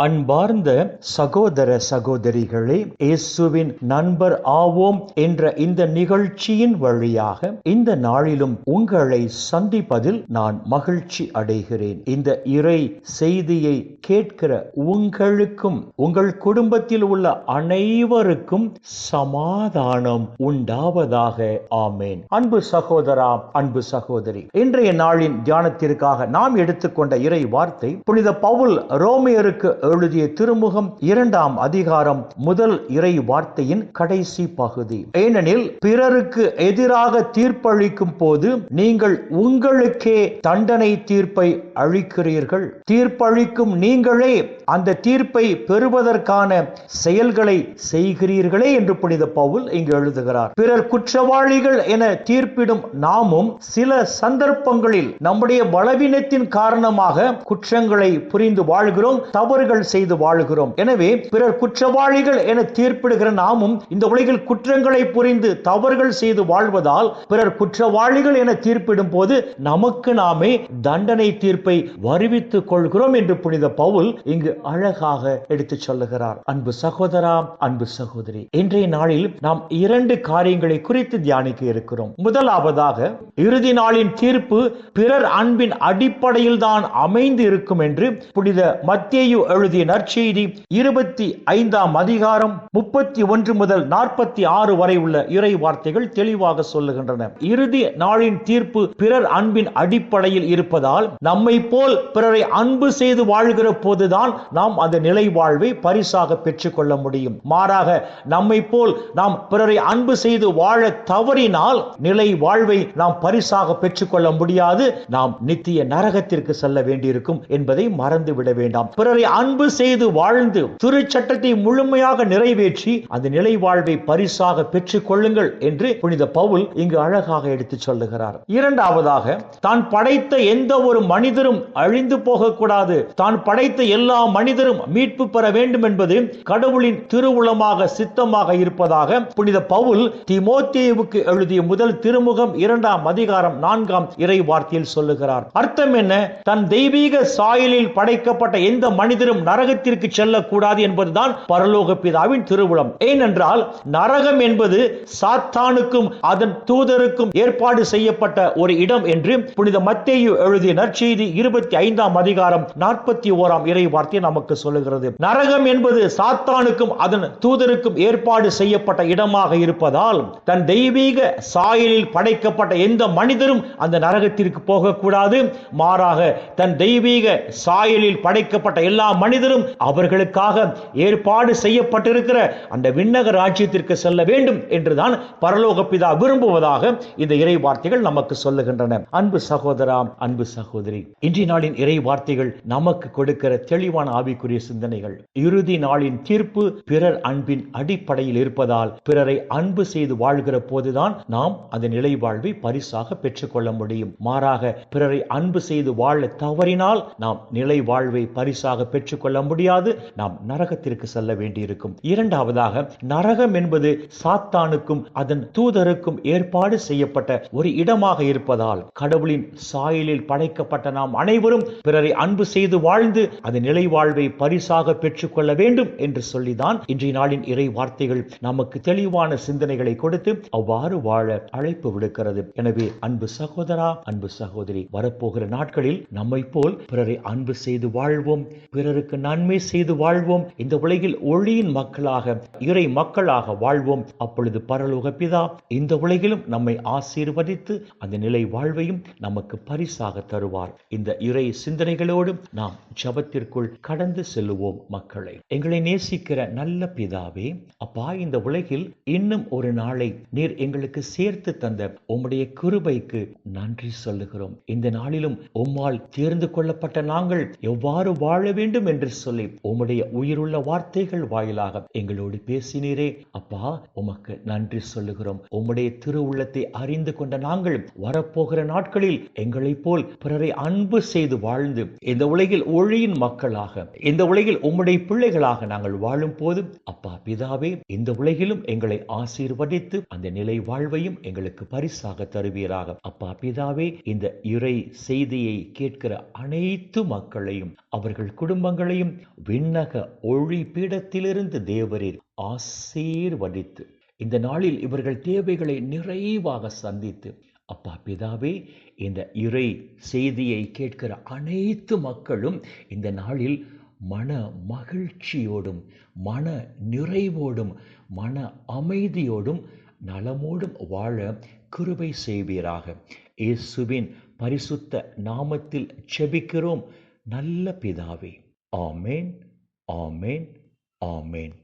அன்பார்ந்த சகோதர சகோதரிகளே இயேசுவின் நண்பர் ஆவோம் என்ற இந்த நிகழ்ச்சியின் வழியாக இந்த நாளிலும் உங்களை சந்திப்பதில் நான் மகிழ்ச்சி அடைகிறேன். இந்த இறை செய்தியை கேட்கிற உங்களுக்கும் உங்கள் குடும்பத்தில் உள்ள அனைவருக்கும் சமாதானம் உண்டாவதாக. ஆமேன். அன்பு சகோதரா அன்பு சகோதரி இன்றைய நாளின் தியானத்திற்காக நாம் எடுத்துக்கொண்ட இறை வார்த்தை புனித பவுல் ரோமியருக்கு எழுதிய திருமுகம் இரண்டாம் அதிகாரம் முதல் இறை வார்த்தையின் கடைசி பகுதி. ஏனெனில் பிறருக்கு எதிராக தீர்ப்பளிக்கும் போது நீங்கள் உங்களுக்கே தண்டனை தீர்ப்பை அளிக்கிறீர்கள். தீர்ப்பளிக்கும் நீங்களே அந்த தீர்ப்பை பெறுவதற்கான செயல்களை செய்கிறீர்களே என்று புனித பவுல் இங்கு எழுதுகிறார். பிறர் குற்றவாளிகள் என தீர்ப்பிடும் நாமும் சில சந்தர்ப்பங்களில் நம்முடைய பலவீனத்தின் காரணமாக குற்றங்களை புரிந்து வாழ்கிறோம் தவறுகள் செய்து வாழ்கிறோம். எனவே பிறர் குற்றவாளிகள் என தீர்ப்பிடுகிற நாமும் இந்த உலகில் குற்றங்களை புரிந்து தவறுகள் செய்து வாழ்வதால் பிறர் குற்றவாளிகள் என தீர்ப்பிடும் போது நமக்கு நாமே தண்டனை தீர்ப்பை வருவித்துக் கொள்கிறோம் என்று புனித பவுல் இங்கு அழகாக எடுத்துச் சொல்லுகிறார். அன்பு சகோதரா அன்பு சகோதரி இன்றைய நாளில் நாம் இரண்டு காரியங்களை குறித்து தியானிக்க இருக்கிறோம். முதலாவதாக இறுதி நாளின் தீர்ப்பு பிறர் அன்பின் அடிப்படையில் தான் அமைந்து இருக்கும் என்று புனித மத்தேயு எழுதிய நற்செய்தி இருபத்தி ஐந்தாம் அதிகாரம் முப்பத்தி ஒன்று முதல் நாற்பத்தி ஆறு வரை உள்ள இறை வார்த்தைகள் தெளிவாக சொல்லுகின்றன. இறுதி நாளின் தீர்ப்பு பிறர் அன்பின் அடிப்படையில் இருப்பதால் நம்மை போல் பிறரை அன்பு செய்து வாழ்கிற போதுதான் நாம் அந்த நிலை வாழ்வை பரிசாக பெற்றுக்கொள்ள முடியும். மாறாக நம்மை போல் நாம் பிறரை அன்பு செய்து வாழ தவறினால் நிலை வாழ்வை நாம் பரிசாக பெற்றுக்கொள்ள முடியாது. நாம் நித்திய நரகத்திற்கு செல்ல வேண்டியிருக்கும் என்பதை மறந்துவிட வேண்டாம். பிறரை அன்பு அன்பு செய்து வாழ்ந்து திருச்சட்டத்தை முழுமையாக நிறைவேற்றி அந்த நிலை வாழ்வை பரிசாக பெற்றுக் கொள்ளுங்கள் என்று புனித பவுல் இங்கு அழகாக எடுத்துச் சொல்லுகிறார். இரண்டாவதாக தான் படைத்த எந்த ஒரு மனிதரும் அழிந்து போகக்கூடாது. தான் படைத்த எல்லா மனிதரும் மீட்பு பெற வேண்டும் என்பது கடவுளின் திருவுளமாக சித்தமாக இருப்பதாக புனித பவுல் திமோத்தேவுக்கு எழுதிய முதல் திருமுகம் இரண்டாம் அதிகாரம் நான்காம் இறை வார்த்தையில் சொல்லுகிறார். அர்த்தம் என்ன? தன் தெய்வீக சாயலில் படைக்கப்பட்ட எந்த மனிதரும் நரகத்திற்கு செல்லக்கூடாது என்பதுதான் பரலோக பிதாவின் திருவுளம். ஏனென்றால் நரகம் என்பது சாத்தானுக்கும் அதன் தூதருக்கும் ஏற்பாடு செய்யப்பட்ட ஒரு இடம் என்று புனித மத்தேயு எழுதிய நற்செய்தி இருபத்தி ஐந்தாம் அதிகாரம் நாற்பத்தி ஓராம் இறை வார்த்தை நமக்கு சொல்லுகிறது. நரகம் என்பது சாத்தானுக்கும் அதன் தூதருக்கும் ஏற்பாடு செய்யப்பட்ட இடமாக இருப்பதால் தன் தெய்வீக சாயலில் படைக்கப்பட்ட எந்த மனிதரும் அந்த நரகத்திற்கு போகக்கூடாது. மாறாக தன் தெய்வீக சாயலில் படைக்கப்பட்ட எல்லா மனிதரும் அவர்களுக்காக ஏற்பாடு செய்யப்பட்டிருக்கிற அந்த விண்ணக ராஜ்யத்திற்கு செல்ல வேண்டும் என்றுதான் பரலோக பிதா விரும்புவதாக இந்த இறை வார்த்தைகள் நமக்கு சொல்லுகின்றன. அன்பு சகோதரா அன்பு சகோதரி இன்றைய நாளின் இறை வார்த்தைகள் நமக்கு கொடுக்கிற தெளிவான ஆவிக்குரிய சிந்தனைகள். இறுதி நாளின் தீர்ப்பு பிறர் அன்பின் அடிப்படையில் இருப்பதால் பிறரை அன்பு செய்து வாழ்கிற போதுதான் நாம் அந்த நிலை வாழ்வை பரிசாக பெற்றுக்கொள்ள முடியும். மாறாக பிறரை அன்பு செய்து வாழ தவறினால் நாம் நிலை வாழ்வை பரிசாக ஏற்றுக்கொள்ள முடியாது. நாம் நரகத்திற்கு செல்ல வேண்டியிருக்கும். இரண்டாவதாக நரகம் என்பது சாத்தானுக்கும் அதன் தூதருக்கும் ஏற்பாடு செய்யப்பட்ட ஒரு இடமாக இருப்பதால் கடவுளின் சாயலில் படைக்கப்பட்ட நாம் அனைவரும் பிறரை அன்பு செய்து வாழ்ந்து அந்த நிலை வாழ்வை பரிசாக பெற்றுக்கொள்ள வேண்டும் என்று சொல்லிதான் இன்றைய நாளின் இறை வார்த்தைகள் நமக்கு தெளிவான சிந்தனைகளை கொடுத்து அவ்வாறு வாழ அழைப்பு விடுக்கிறது. எனவே அன்பு சகோதரா அன்பு சகோதரி வரப்போகிற நாட்களில் நம்மை போல் பிறரை அன்பு செய்து வாழ்வோம். பிறருக்கு நன்மை செய்து வாழ்வோம். இந்த உலகில் ஒளியின் மக்களாக இறை மக்களாக வாழ்வோம். அப்பொழுது பரலோக பிதா இந்த உலகிலும் நம்மை ஆசீர்வதித்து அந்த நிலை வாழ்வையும் நமக்கு பரிசாக தருவார். இந்த இறை சிந்தனைகளோடு நாம் ஜபத்திற்குள் கடந்து செல்லுவோம் மக்களை. எங்களை நேசிக்கிற நல்ல பிதாவே அப்பா இந்த உலகில் இன்னும் ஒரு நாளை நீர் எங்களுக்கு சேர்த்து தந்த உம்முடைய கிருபைக்கு நன்றி சொல்லுகிறோம். இந்த நாளிலும் உம்மால் தேர்ந்து கொள்ளப்பட்ட நாங்கள் எவ்வாறு வாழ வேண்டும் என்று சொல்லி உம்முடைய உயிருள்ள வார்த்தைகள் வாயிலாக எங்களோடு பேசினீரே. அப்பா உமக்கு நன்றி சொல்லுகிறோம். உம்முடைய திரு உள்ளத்தை அறிந்து கொண்ட நாங்கள் வரப்போகிற நாட்களில் எங்களை போல் பிறரை அன்பு செய்து வாழ்ந்து இந்த உலகில் ஒளியின் மக்களாக இந்த உலகில் உம்முடைய பிள்ளைகளாக நாங்கள் வாழும் போது அப்பா பிதாவே இந்த உலகிலும் எங்களை ஆசீர்வதித்து அந்த நிலை வாழ்வையும் எங்களுக்கு பரிசாக தருவீராக. அப்பா பிதாவே இந்த இறை செய்தியை கேட்கிற அனைத்து மக்களையும் அவர்கள் குடும்பங்கள் அவர்களையும் விண்ணக ஒளி பீடத்திலிருந்து தேவரீர் ஆசீர்வதித்து. இந்த நாளில் இவர்கள் தேவைகளை நிறைவாக சந்தித்து அப்பா பிதாவே இந்த இறை செய்தியை கேட்கிற அனைத்து மக்களும் இந்த நாளில் மன மகிழ்ச்சியோடும் மன நிறைவோடும் மன அமைதியோடும் நலமோடும் வாழ கிருபை செய்வீராக. இயேசுவின் பரிசுத்த நாமத்தில் செபிக்கிறோம். நல்ல பிதாவே. ஆமேன் ஆமேன் ஆமேன்